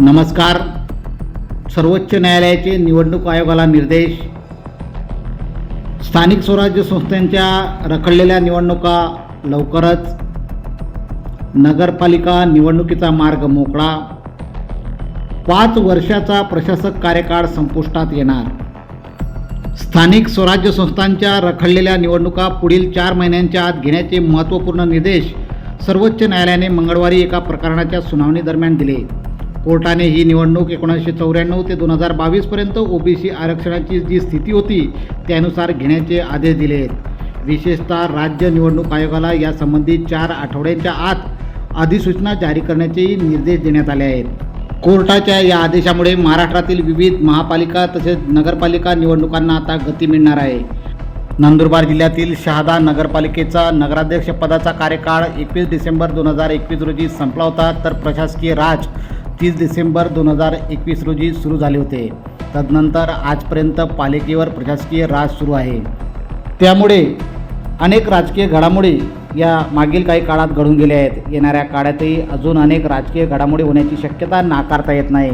नमस्कार. सर्वोच्च न्यायालयाचे निवडणूक आयोगाला निर्देश. स्थानिक स्वराज्य संस्थांच्या रखडलेल्या निवडणुका लवकरच. नगरपालिका निवडणुकीचा मार्ग मोकळा. पाच वर्षाचा प्रशासक कार्यकाळ संपुष्टात येणार. स्थानिक स्वराज्य संस्थांच्या रखडलेल्या निवडणुका पुढील चार महिन्यांच्या आत घेण्याचे महत्त्वपूर्ण निर्देश सर्वोच्च न्यायालयाने मंगळवारी एका प्रकरणाच्या सुनावणीदरम्यान दिले. कोर्टाने ही निवडणूक एकोणीसशे चौऱ्याण्णव ते दोन हजार बावीसपर्यंत ओबीसी आरक्षणाची जी स्थिती होती त्यानुसार घेण्याचे आदेश दिले आहेत. विशेषतः राज्य निवडणूक आयोगाला यासंबंधी चार आठवड्यांच्या आत अधिसूचना जारी करण्याचेही निर्देश देण्यात आले आहेत. कोर्टाच्या या आदेशामुळे महाराष्ट्रातील विविध महापालिका तसेच नगरपालिका निवडणुकांना आता गती मिळणार आहे. नंदुरबार जिल्ह्यातील शहादा नगरपालिकेचा नगराध्यक्षपदाचा कार्यकाळ एकवीस डिसेंबर दोन हजार एकवीस रोजी संपला होता तर प्रशासकीय राज तीस डिसेंबर दोन हजार एकवीस रोजी सुरू झाले होते. तदनंतर आजपर्यंत पालिकेवर प्रशासकीय राज सुरू आहे. त्यामुळे अनेक राजकीय घडामोडी या मागील काही काळात घडून गेल्या आहेत. येणाऱ्या काळातही अजून अनेक राजकीय घडामोडी होण्याची शक्यता नाकारता येत नाही.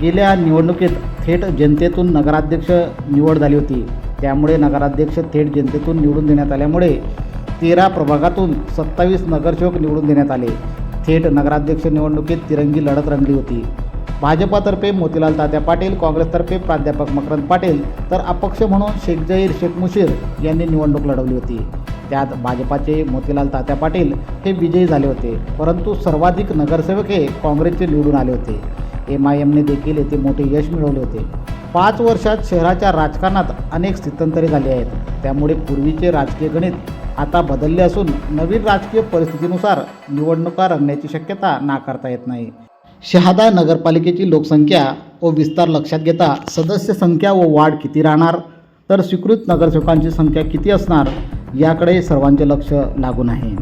गेल्या निवडणुकीत थेट जनतेतून नगराध्यक्ष निवड झाली होती. त्यामुळे नगराध्यक्ष थेट जनतेतून निवडून देण्यात आल्यामुळे तेरा प्रभागातून सत्तावीस नगरसेवक निवडून देण्यात आले. थेट नगराध्यक्ष निवडणुकीत तिरंगी लढत रंगली होती. भाजपातर्फे मोतीलाल तात्या पाटील काँग्रेसतर्फे प्राध्यापक मकरंद पाटील तर अपक्ष म्हणून शेख जहीर शेख मुशीर यांनी निवडणूक लढवली होती. त्यात भाजपाचे मोतीलाल तात्या पाटील हे विजयी झाले होते परंतु सर्वाधिक नगरसेवक हे काँग्रेसचे निवडून आले होते. एम आय एमने देखील येथे मोठे यश मिळवले होते. पाच वर्षात शहराच्या राजकारणात अनेक स्थित्यंतरे झाली आहेत. त्यामुळे पूर्वीचे राजकीय गणित आता बदलले असून नवीन राजकीय परिस्थितीनुसार निवडणुका रंगण्याची शक्यता नाकारता येत नाही. शहादा नगरपालिकेची लोकसंख्या व विस्तार लक्षात घेता सदस्य संख्या व वाढ किती राहणार? तर स्वीकृत नगरसेवकांची संख्या किती असणार? याकडे सर्वांचे लक्ष लागून आहे.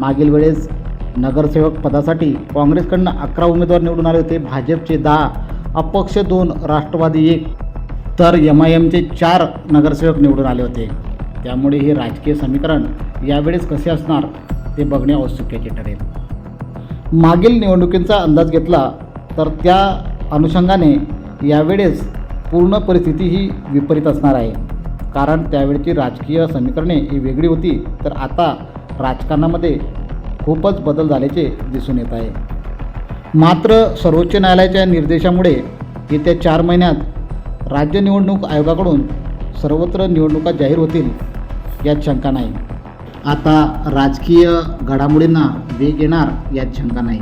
मागील वेळेस नगरसेवक पदासाठी काँग्रेसकडनं अकरा उमेदवार निवडून आले होते. भाजपचे दहा अपक्ष दोन राष्ट्रवादी एक. तर एम आय एमचे चार नगरसेवक निवडून आले होते. त्यामुळे हे राजकीय समीकरण यावेळेस कसे असणार ते बघणे औत्सुक्याचे ठरेल. मागील निवडणुकींचा अंदाज घेतला तर त्या अनुषंगाने यावेळेस पूर्ण परिस्थिती ही विपरीत असणार आहे. कारण त्यावेळची राजकीय समीकरणे ही वेगळी होती तर आता राजकारणामध्ये खूपच बदल झाल्याचे दिसून येत आहे. मात्र सर्वोच्च न्यायालयाच्या निर्देशामुळे येत्या चार महिन्यात राज्य निवडणूक आयोगाकडून सर्वत्र निवडणुका जाहीर होतील यात शंका नाही. आता राजकीय घडामोडींना वेग येणार यात शंका नाही.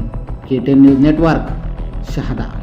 K ten news network Shahada.